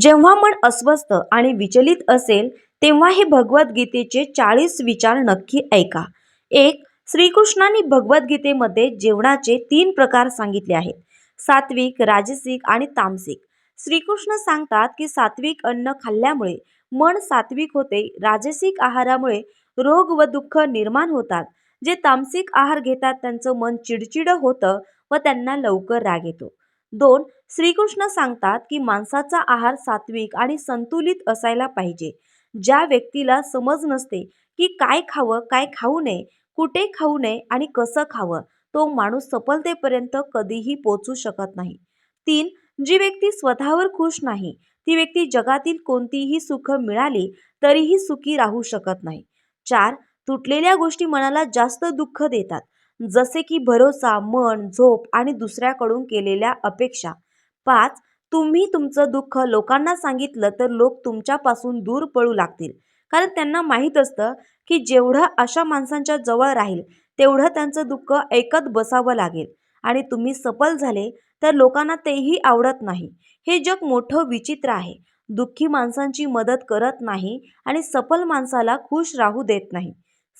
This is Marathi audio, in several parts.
जेव्हा मन अस्वस्थ आणि विचलित असेल तेव्हा हे भगवद्गीतेचे चाळीस विचार नक्की ऐका. एक श्रीकृष्णांनी भगवद्गीतेमध्ये जेवणाचे तीन प्रकार सांगितले आहेत. सात्विक राजसिक आणि तामसिक. श्रीकृष्ण सांगतात की सात्विक अन्न खाल्ल्यामुळे मन सात्विक होते राजसिक आहारामुळे रोग व दुःख निर्माण होतात. जे तामसिक आहार घेतात त्यांचं मन चिडचिड होतं व त्यांना लवकर राग येतो. दोन श्रीकृष्ण सांगतात की माणसाचा आहार सात्विक आणि संतुलित असायला पाहिजे. ज्या व्यक्तीला समज नसते की काय खावं काय खाऊ नये कुठे खाऊ नये आणि कसं खावं तो माणूस सफलतेपर्यंत कधीही पोचू शकत नाही. तीन जी व्यक्ती स्वतःवर खुश नाही ती व्यक्ती जगातील कोणतीही सुख मिळाली तरीही सुखी राहू शकत नाही. चार तुटलेल्या गोष्टी मनाला जास्त दुःख देतात. जसे की भरोसा मन झोप आणि दुसऱ्याकडून केलेल्या अपेक्षा. पाच तुम्ही तुमचं दुःख लोकांना सांगितलं तर लोक तुमच्यापासून दूर पळू लागतील. कारण त्यांना माहीत असतं की जेवढं अशा माणसांच्या जवळ राहील तेवढं त्यांचं दुःख ऐकत बसावं लागेल. आणि तुम्ही सफल झाले तर लोकांना तेही आवडत नाही. हे जग मोठं विचित्र आहे. दुःखी माणसांची मदत करत नाही आणि सफल माणसाला खुश राहू देत नाही.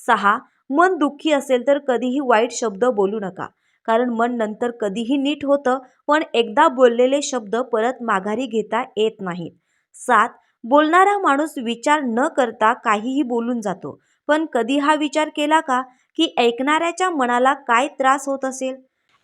सहा मन दुःखी असेल तर कधीही वाईट शब्द बोलू नका. कारण मन नंतर कधीही नीट होतं पण एकदा बोललेले शब्द परत माघारी घेता येत नाहीत. सात बोलणारा माणूस विचार न करता काहीही बोलून जातो. पण कधी हा विचार केला का की ऐकणाऱ्याच्या मनाला काय त्रास होत असेल?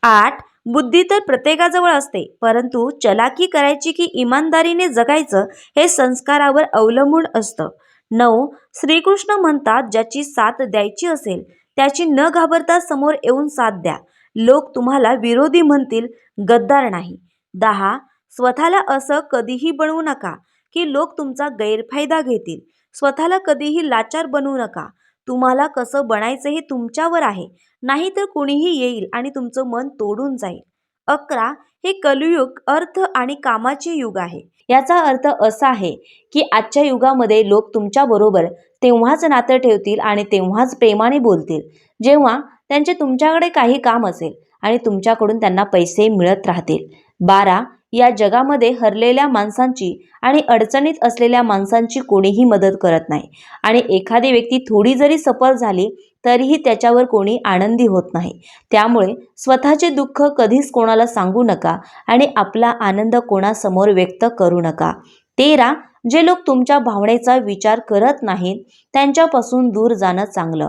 आठ बुद्धी तर प्रत्येकाजवळ असते परंतु चलाकी करायची की इमानदारीने जगायचं हे संस्कारावर अवलंबून असतं. नऊ श्रीकृष्ण म्हणतात ज्याची साथ द्यायची असेल त्याची न घाबरता समोर येऊन साथ द्या. लोक तुम्हाला विरोधी म्हणतील गद्दार नाही. दहा स्वतःला असं कधीही बनवू नका की लोक तुमचा गैरफायदा घेतील. स्वतःला कधीही लाचार बनवू नका. तुम्हाला कसं बनायचं हे तुमच्यावर आहे. नाहीतर कुणीही येईल आणि तुमचं मन तोडून जाईल. अकरा हे कलियुग अर्थ आणि कामाचे युग आहे. याचा अर्थ असा आहे की आजच्या युगामध्ये लोक तुमच्याबरोबर तेव्हाच नातं ठेवतील आणि तेव्हाच प्रेमाने बोलतील. जेव्हा त्यांचे तुमच्याकडे काही काम असेल आणि तुमच्याकडून त्यांना पैसे मिळत राहतील. बारा या जगामध्ये हरलेल्या माणसांची आणि अडचणीत असलेल्या माणसांची कोणीही मदत करत नाही. आणि एखादी व्यक्ती थोडी जरी सफल झाली तरीही त्याच्यावर कोणी आनंदी होत नाही. त्यामुळे स्वतःचे दुःख कधीच कोणाला सांगू नका आणि आपला आनंद कोणासमोर व्यक्त करू नका. तेरा जे लोक तुमच्या भावनेचा विचार करत नाहीत त्यांच्यापासून दूर जाणं चांगलं.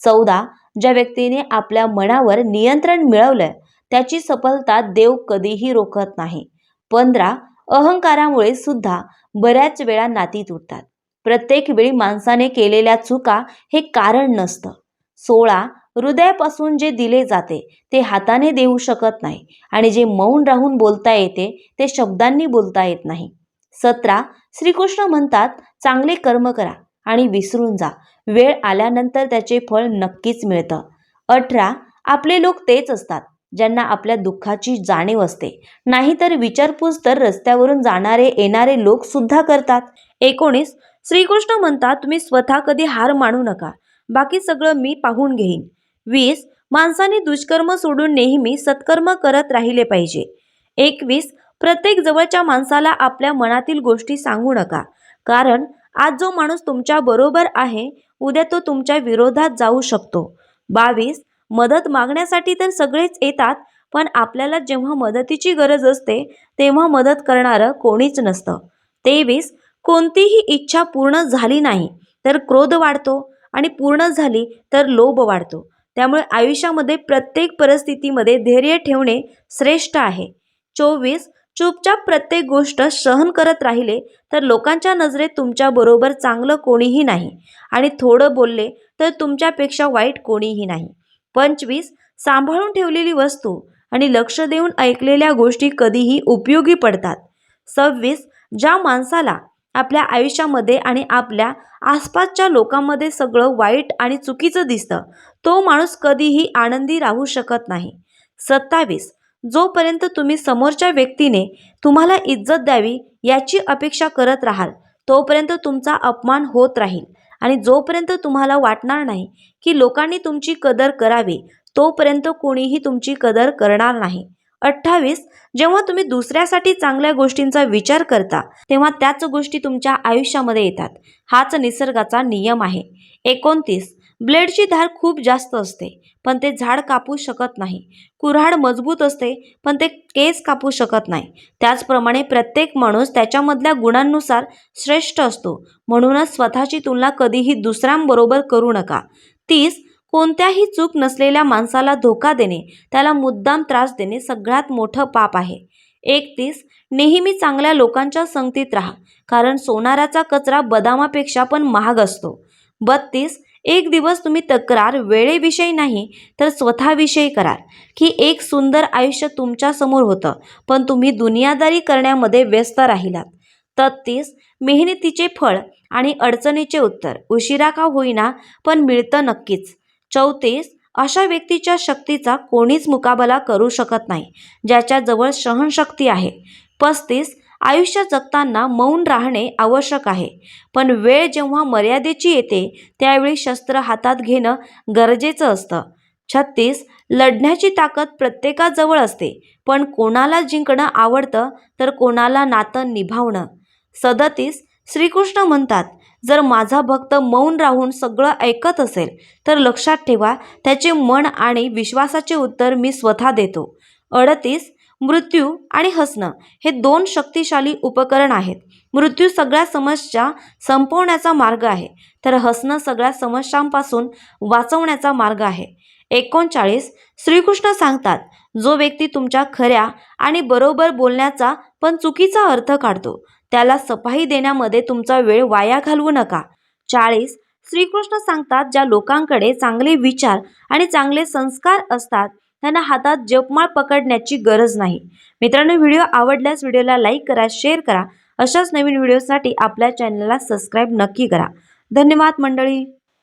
चौदा ज्या व्यक्तीने आपल्या मनावर नियंत्रण मिळवलं त्याची सफलता देव कधीही रोखत नाही. पंधरा अहंकारामुळे सुद्धा बऱ्याच वेळा नाती तुटतात. प्रत्येक वेळी माणसाने केलेल्या चुका हे कारण नसतं. सोळा हृदयापासून जे दिले जाते ते हाताने देऊ शकत नाही आणि जे मौन राहून बोलता येते ते शब्दांनी बोलता येत नाही. सतरा श्रीकृष्ण म्हणतात चांगले कर्म करा आणि विसरून जा. वेळ आल्यानंतर त्याचे फळ नक्कीच मिळतं. अठरा आपले लोक तेच असतात. ज्यांना आपल्या दुःखाची जाणीव असते. नाहीतर विचारपूस तर रस्त्यावरून जाणारे येणारे लोक सुद्धा करतात. एकोणीस श्रीकृष्ण म्हणतात तुम्ही स्वतः कधी हार मानू नका. बाकी सगळं मी पाहून घेईन. वीस माणसाने दुष्कर्म सोडून नेहमी सत्कर्म करत राहिले पाहिजे. एकवीस प्रत्येक जवळच्या माणसाला आपल्या मनातील गोष्टी सांगू नका. कारण आज जो माणूस तुमच्या बरोबर आहे उद्या तो तुमच्या विरोधात जाऊ शकतो. बावीस मदत मागण्यासाठी तर सगळेच येतात पण आपल्याला जेव्हा मदतीची गरज असते तेव्हा मदत करणारं कोणीच नसतं. तेवीस कोणतीही इच्छा पूर्ण झाली नाही तर क्रोध वाढतो आणि पूर्ण झाली तर लोभ वाढतो. त्यामुळे आयुष्यामध्ये प्रत्येक परिस्थितीमध्ये धैर्य ठेवणे श्रेष्ठ आहे. चोवीस चुपचाप प्रत्येक गोष्ट सहन करत राहिले तर लोकांच्या नजरेत तुमच्याबरोबर चांगलं कोणीही नाही आणि थोडं बोलले तर तुमच्यापेक्षा वाईट कोणीही नाही. पंचवीस सांभाळून ठेवलेली वस्तू आणि लक्ष देऊन ऐकलेल्या गोष्टी कधीही उपयोगी पडतात. सव्वीस ज्या माणसाला आपल्या आयुष्यामध्ये आणि आपल्या आसपासच्या लोकांमध्ये सगळं वाईट आणि चुकीचं दिसतं तो माणूस कधीही आनंदी राहू शकत नाही. सत्तावीस जोपर्यंत तुम्ही समोरच्या व्यक्तीने तुम्हाला इज्जत द्यावी याची अपेक्षा करत राहाल तोपर्यंत तुमचा अपमान होत राहील. आणि जोपर्यंत तुम्हाला वाटणार नाही की लोकांनी तुमची कदर करावी तोपर्यंत कोणीही तुमची कदर करणार नाही. अठ्ठावीस जेव्हा तुम्ही दुसऱ्यासाठी चांगल्या गोष्टींचा विचार करता तेव्हा त्याच गोष्टी तुमच्या आयुष्यामध्ये येतात. हाच निसर्गाचा नियम आहे. एकोणतीस ब्लेडची धार खूप जास्त असते पण ते झाड कापू शकत नाही. कुऱ्हाड मजबूत असते पण ते केस कापू शकत नाही. त्याचप्रमाणे प्रत्येक माणूस त्याच्यामधल्या गुणांनुसार श्रेष्ठ असतो. म्हणूनच स्वतःची तुलना कधीही दुसऱ्यांबरोबर करू नका. तीस कोणत्याही चूक नसलेल्या माणसाला धोका देणे त्याला मुद्दाम त्रास देणे सगळ्यात मोठं पाप आहे. एकतीस नेहमी चांगल्या लोकांच्या संगतीत राहा कारण सोनाराचा कचरा बदामापेक्षा पण महाग असतो. बत्तीस एक दिवस तुम्ही तक्रार वेळेविषयी नाही तर स्वतःविषयी कराल की एक सुंदर आयुष्य तुमच्यासमोर होतं पण तुम्ही दुनियादारी करण्यामध्ये व्यस्त राहिलात. तत्तीस मेहनतीचे फळ आणि अडचणीचे उत्तर. उशिरा का होईना पण मिळतं नक्कीच. चौतीस अशा व्यक्तीच्या शक्तीचा कोणीच मुकाबला करू शकत नाही ज्याच्याजवळ सहनशक्ती आहे. पस्तीस आयुष्य जगताना मौन राहणे आवश्यक आहे. पण वेळ जेव्हा मर्यादेची येते त्यावेळी शस्त्र हातात घेणं गरजेचं असतं. छत्तीस लढण्याची ताकद प्रत्येकाजवळ असते. पण कोणाला जिंकणं आवडतं तर कोणाला नातं निभावणं. सदतीस श्रीकृष्ण म्हणतात जर माझा भक्त मौन राहून सगळं ऐकत असेल तर लक्षात ठेवा त्याचे मन आणि विश्वासाचे उत्तर मी स्वतः देतो. अडतीस मृत्यू आणि हसणं हे दोन शक्तिशाली उपकरण आहेत. मृत्यू सगळ्या समस्या संपवण्याचा मार्ग आहे. तर हसणं सगळ्या समस्यांपासून वाचवण्याचा मार्ग आहे. एकोणचाळीस श्रीकृष्ण सांगतात जो व्यक्ती तुमच्या खऱ्या आणि बरोबर बोलण्याचा पण चुकीचा अर्थ काढतो त्याला सफाई देण्यामध्ये तुमचा वेळ वाया घालवू नका. चाळीस श्रीकृष्ण सांगतात ज्या लोकांकडे चांगले विचार आणि चांगले संस्कार असतात त्यांना हातात जपमाळ पकडण्याची गरज नाही. मित्रांनो व्हिडिओ आवडल्यास व्हिडिओला लाईक करा शेअर करा. अशाच नवीन व्हिडिओसाठी आपल्या चॅनलला सबस्क्राईब नक्की करा. धन्यवाद मंडळी.